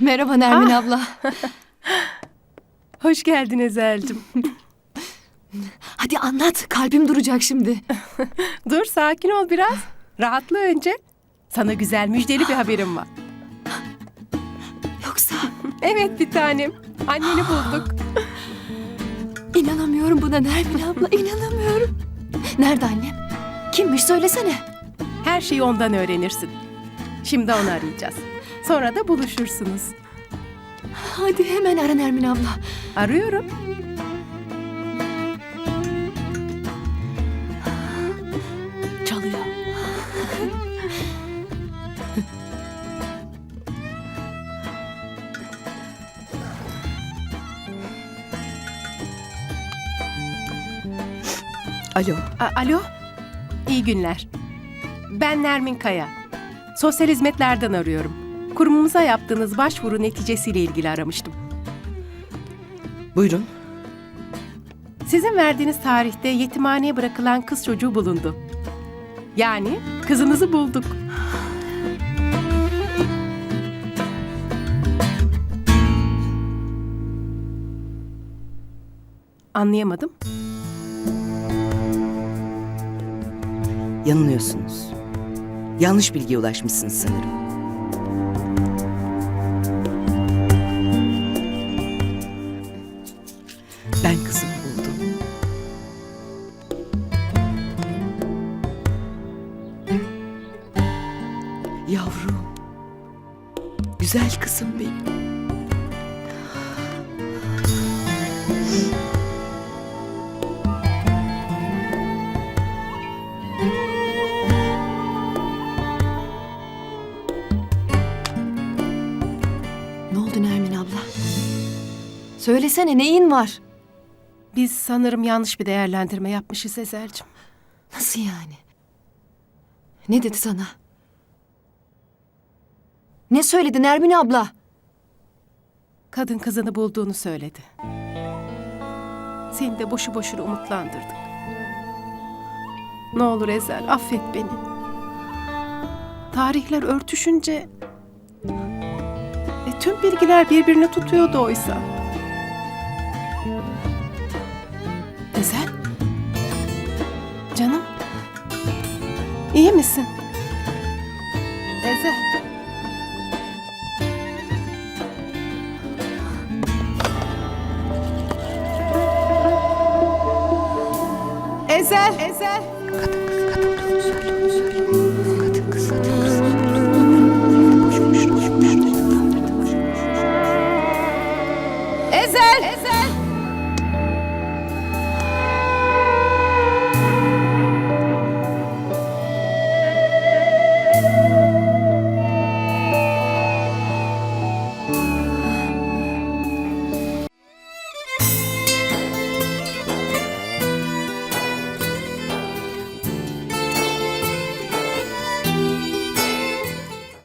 Merhaba Nermin abla. Hoş geldin Ezel'cim. Hadi anlat. Kalbim duracak şimdi. Dur sakin ol biraz. Rahatla önce. Sana güzel müjdeli bir haberim var. Yoksa Evet bir tanem. Anneni bulduk. inanamıyorum buna Nermin abla. inanamıyorum. Nerede annem? Kimmiş söylesene. Her şeyi ondan öğrenirsin. Şimdi onu arayacağız. Sonra da buluşursunuz. Hadi hemen ara Nermin abla. Arıyorum. Çalıyor. Alo, A- Alo. İyi günler. Ben Nermin Kaya. Sosyal hizmetlerden arıyorum. Kurumumuza yaptığınız başvuru neticesiyle ilgili aramıştım. buyurun. Sizin verdiğiniz tarihte yetimhaneye bırakılan kız çocuğu bulundu. Yani kızınızı bulduk. Anlayamadım. Yanılıyorsunuz. Yanlış bilgiye ulaşmışsınız sanırım. Yavrum. Güzel kızım benim. Ne oldu Nermin abla? Söylesene neyin var? Biz sanırım yanlış bir değerlendirme yapmışız Ezel'cim. Nasıl yani? Ne dedi sana? Ne söyledi Nermin abla? Kadın kızını bulduğunu söyledi. Seni de boşu boşuna umutlandırdık. Ne olur Ezel affet beni. Tarihler örtüşünce... E, tüm bilgiler birbirini tutuyordu oysa. Ezel? Canım? İyi misin? Ezel. Ezel. Kadın kız, kadın kız. Söyle, söyle. Kadın kız, kadın kız. Ezel. Ezel.